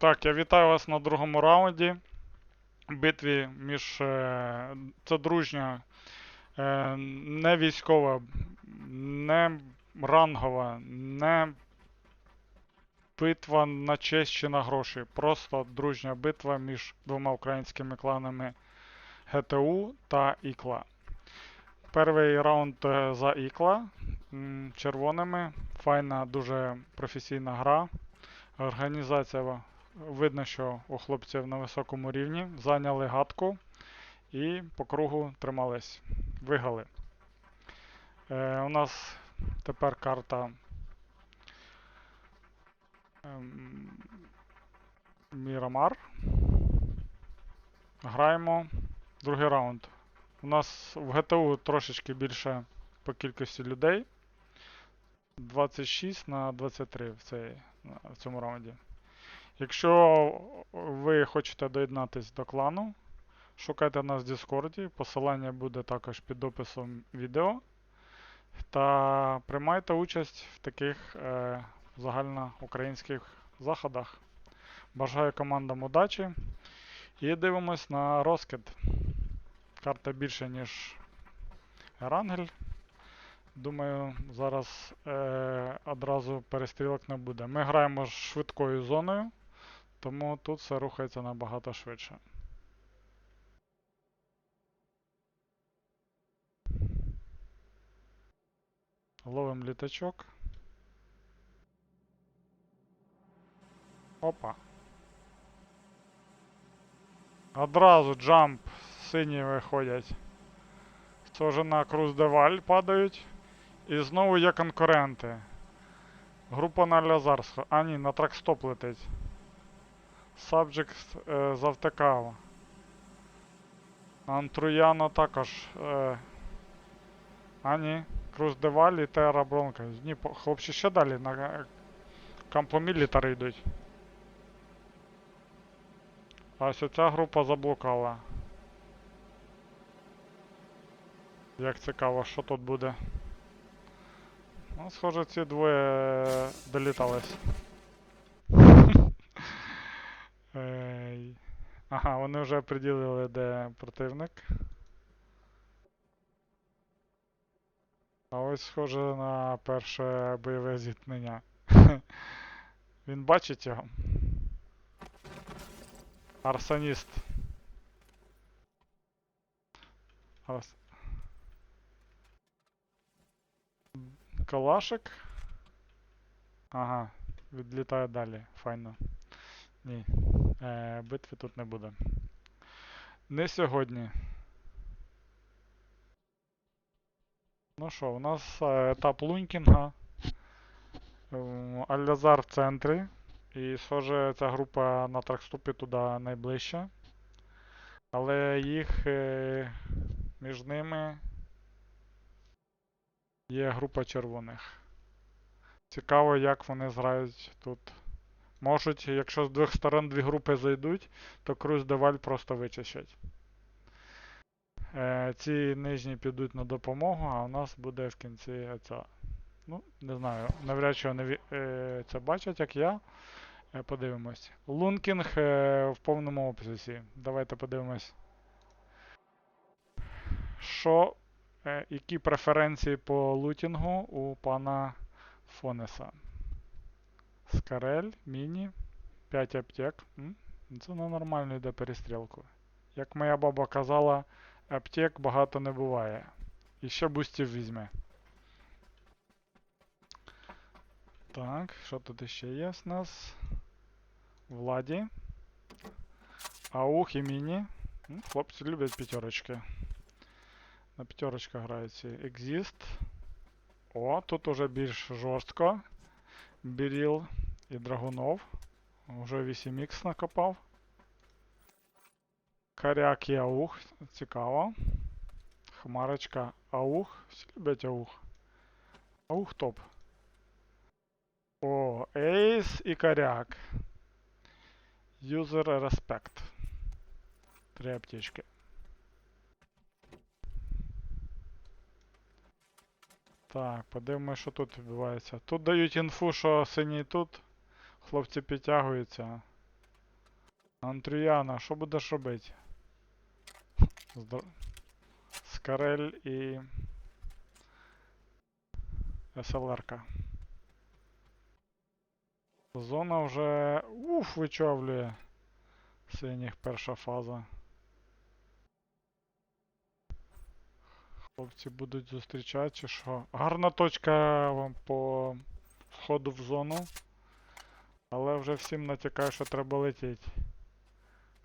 Так, я вітаю вас на другому раунді. Битві між. е, Це дружня, е, не військова, не рангова, не битва на честь чи на гроші. Просто дружня битва між двома українськими кланами ГТУ та Ікла. Перший раунд е, за Ікла червоними. Файна, дуже професійна гра. Організація видно, що у хлопців на високому рівні. Зайняли гадку і по кругу тримались. Виграли. Е, у нас тепер карта ем, Мірамар. Граємо другий раунд. У нас в ГТУ трошечки більше по кількості людей. 26 на 23 в, цей, в цьому раунді. Якщо ви хочете доєднатися до клану, шукайте нас в Діскорді. Посилання буде також під описом відео. Та приймайте участь в таких е, загальноукраїнських заходах. Бажаю командам удачі. І дивимось на розкид. Карта більше, ніж Ерангель. Думаю, зараз е, одразу перестрілок не буде. Ми граємо швидкою зоною, тому тут все рухається набагато швидше. Ловим літачок. Опа. Одразу джамп сині виходять. Тоже на круз деваль падають. І знову є конкуренти. Група на Лязарську. А ні, на тракстоп летить. Subject е, завтикав. Антруяно також. Е, а ні. Круз Деваль і Терра Бронка. Ні, хлопці ще далі на е, йдуть. А ось ця група заблукала. Як цікаво, що тут буде. Ну, схоже, ці двоє е, долітались. Ага, вони вже приділили, де противник. А ось схоже на перше бойове зіткнення. Він бачить його. Арсоніст. Арс... Калашик. Ага, відлітає далі. Файно. Ні. Е, битви тут не буде. Не сьогодні. Ну що, у нас е, етап лункінга. Ем, Алязар в центрі. І схоже, ця група на тракступі туди найближча. Але їх е, між ними є група червоних. Цікаво, як вони зграють тут. Можуть, якщо з двох сторон дві групи зайдуть, то Круз Деваль просто вичищать. Е, ці нижні підуть на допомогу, а у нас буде в кінці ця. Ну, не знаю, навряд чи вони е, це бачать, як я. Е, подивимось. Лункінг е, в повному обсязі. Давайте подивимось. Що, е, які преференції по лутінгу у пана Фонеса? Скарель, міні, 5 аптек. М? Це на нормально йде перестрілку. Як моя баба казала, аптек багато не буває. І ще бустів візьме. Так, що тут ще є з нас? Владі. Аух і міні. М, Хлопці люблять п'ятерочки. На п'ятерочках грають ці. Exist. О, тут уже більш жорстко. Біріл і Драгунов. Уже 8х накопав. Коряк і аух. Цікаво. Хмарочка аух. Всі люблять аух. Аух топ. О, ейс і коряк. User Respect. Три аптечки. Так, подивимось, що тут відбувається. Тут дають інфу, що синій тут. Хлопці підтягуються. Антріяна, що будеш робити? Здор... Скарель і СЛРка. Зона вже уф вичавлює синіх перша фаза. Хлопці будуть зустрічати чи що? Гарна точка вам по входу в зону. Але вже всім натякає, що треба летіти.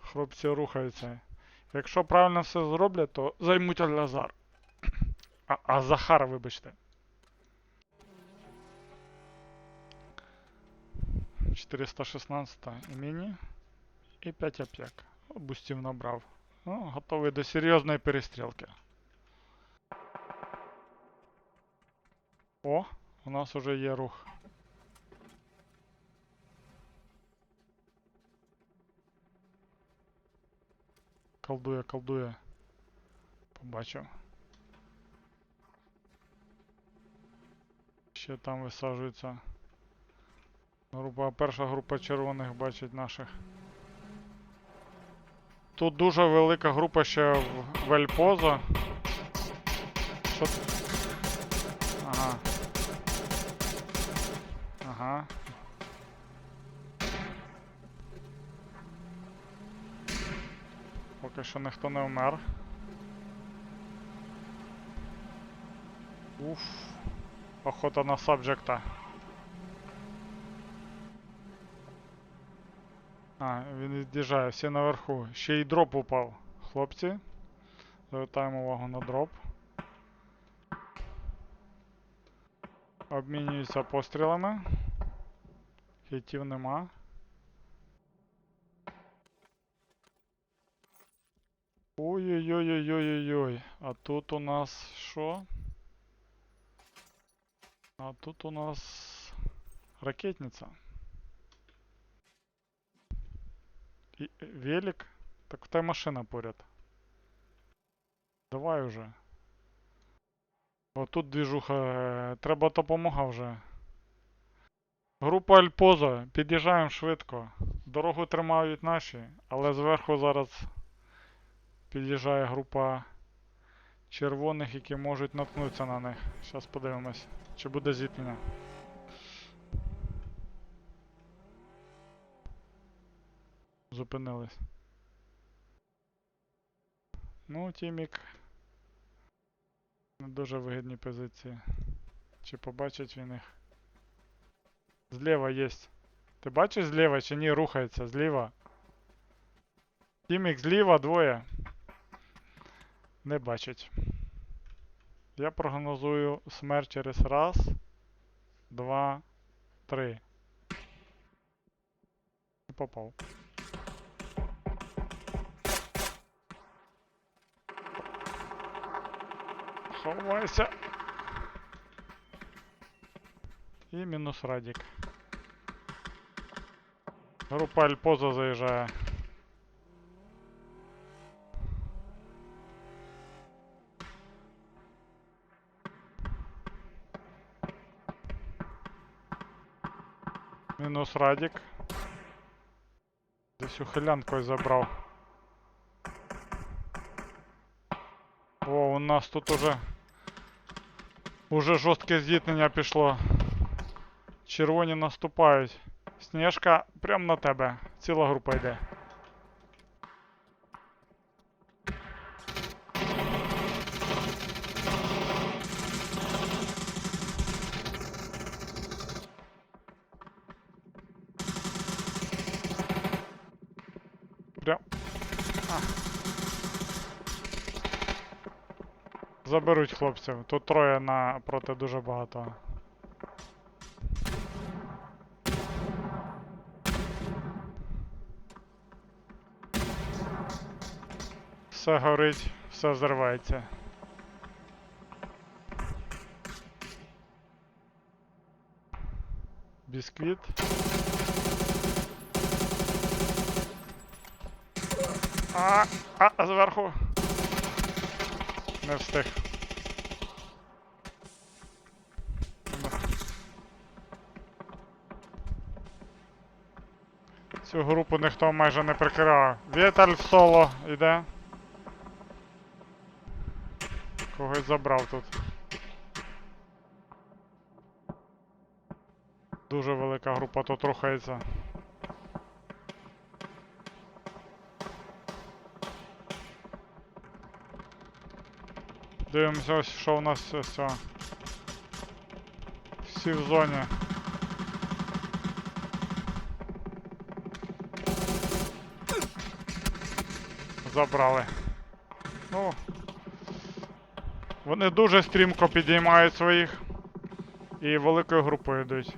Хлопці рухаються. Якщо правильно все зроблять, то займуть Алязар. А, а Захар, вибачте. 416 і міні. І 5 ап'як. Бустів набрав. Ну, готовий до серйозної перестрілки. О, у нас уже є рух. Колдує, колдує. Побачив. Ще там висаджується. Група, перша група червоних бачить наших. Тут дуже велика група ще в, Вельпоза. Що? Поки що ніхто не вмер. Уф. Охота на сабжекта. А, він від'їжджає, всі наверху. Ще й дроп упав. Хлопці. Звертаємо увагу на дроп. Обмінюються пострілами. Хітів нема. Ой-ой-ой-ой-ой-ой. А тут у нас що? А тут у нас ракетниця. І е, велик? Так та машина поряд. Давай уже. О, тут двіжуха. е, Треба допомога вже. Група Альпоза. Під'їжджаємо швидко. Дорогу тримають наші, але зверху зараз під'їжджає група червоних, які можуть наткнутися на них. Зараз подивимось, чи буде зіткнення. Зупинились. Ну, Тімік. Не дуже вигідні позиції. Чи побачить він їх? Зліва є. Ти бачиш зліва чи ні? Рухається зліва. Тімік зліва двоє. Не бачить. Я прогнозую смерть через раз, два, три. Попав. Ховайся. І мінус Радік. Група Альпоза заїжджає. Мінус Радік. Десь ухилянкою забрав. О, у нас тут уже уже жорстке зіткнення пішло. Червоні наступають. Снежка прямо на тебе. Ціла група йде. Прям. А. Заберуть хлопців. Тут троє на проти дуже багато. Все горить, все взривається. Бісквіт. А, а, зверху. Не встиг. Цю групу ніхто майже не прикривав. Віталь в соло йде. Когось забрав тут. Дуже велика група тут рухається. Дивимося, що у нас все. Всі в зоні. Забрали. Ну. Вони дуже стрімко підіймають своїх. І великою групою йдуть.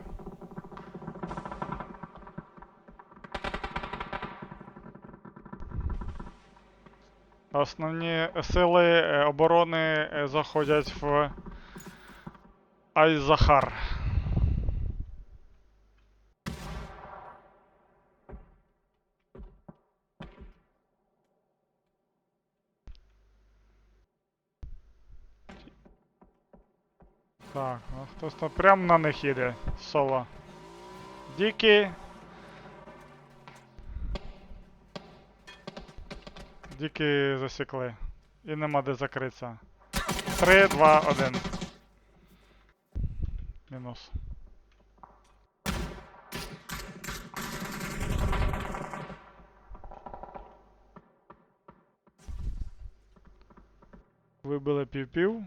Основні сили е, оборони е, заходять в Айзахар. Так, ну хтось там прямо на них їде. Соло. Дікі. Дікі засікли. І нема де закритися. 3, 2, 1. Мінус. Вибили пів-пів.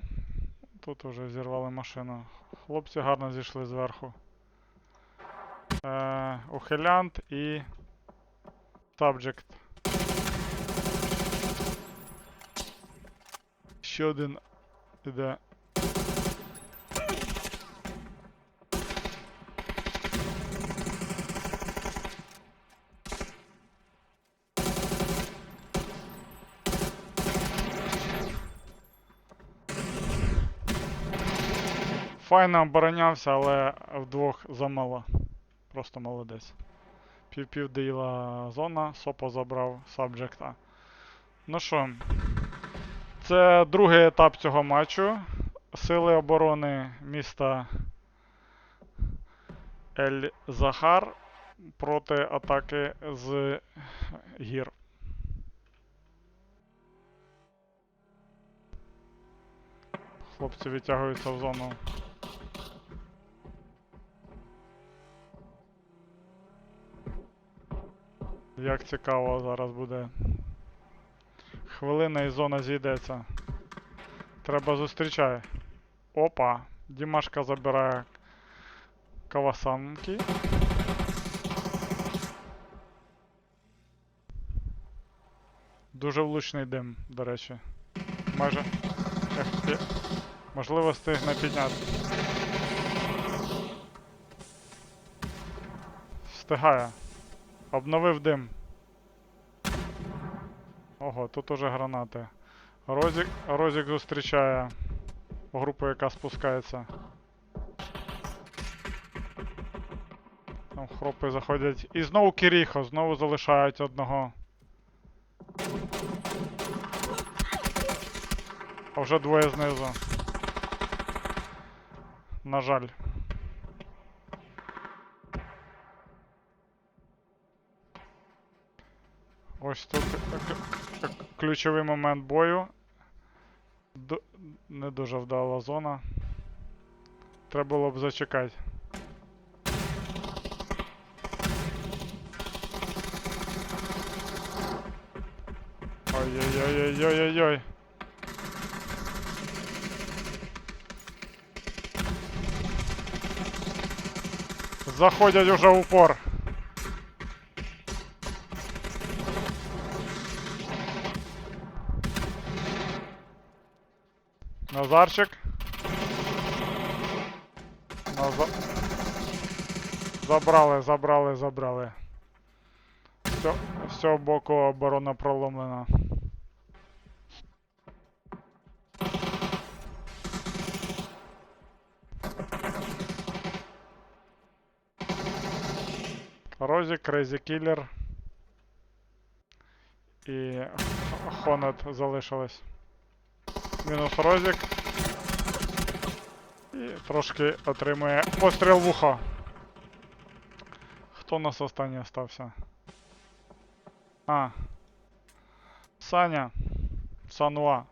Тут уже зірвали машину. Хлопці гарно зійшли зверху. Е, ухилянт і. Subject. Ще один іде. Файно оборонявся, але вдвох замало. Просто молодець. Пів-пів доїла зона, Сопо забрав сабджекта. Ну що, це другий етап цього матчу. Сили оборони міста Ель Захар проти атаки з гір. Хлопці відтягуються в зону. Як цікаво зараз буде. Хвилина і зона зійдеться. Треба зустрічай. Опа. Дімашка забирає кавасанки. Дуже влучний дим, до речі. Майже. Можливо, встигне підняти. Встигає. Обновив дим. Ого, тут уже гранати. Розік, Розік зустрічає групу, яка спускається. Там хропи заходять. І знову Кіріхо, знову залишають одного. А вже двоє знизу. На жаль. Ось тут к- ключовий момент бою. Д- не дуже вдала зона. Треба було б зачекати. Ой-ой-ой-ой-ой-ой. Заходять уже в упор. Назарчик. Наза... Забрали, забрали, забрали. Все, все боку оборона проломлена. Розі, Крейзі Кіллер. І Хонет залишилось. Мінус Розік. І трошки отримує постріл в ухо. Хто у нас останній остався? А. Саня. Сануа.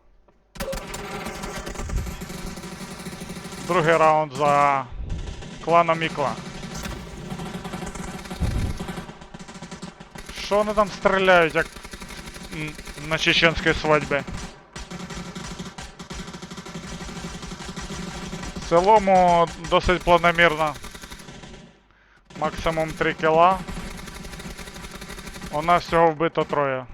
Другий раунд за кланом Ікла. Що вони там стріляють, як на чеченській свадьбі? В цілому досить планомірно. Максимум 3 кіла. У нас всього вбито троє.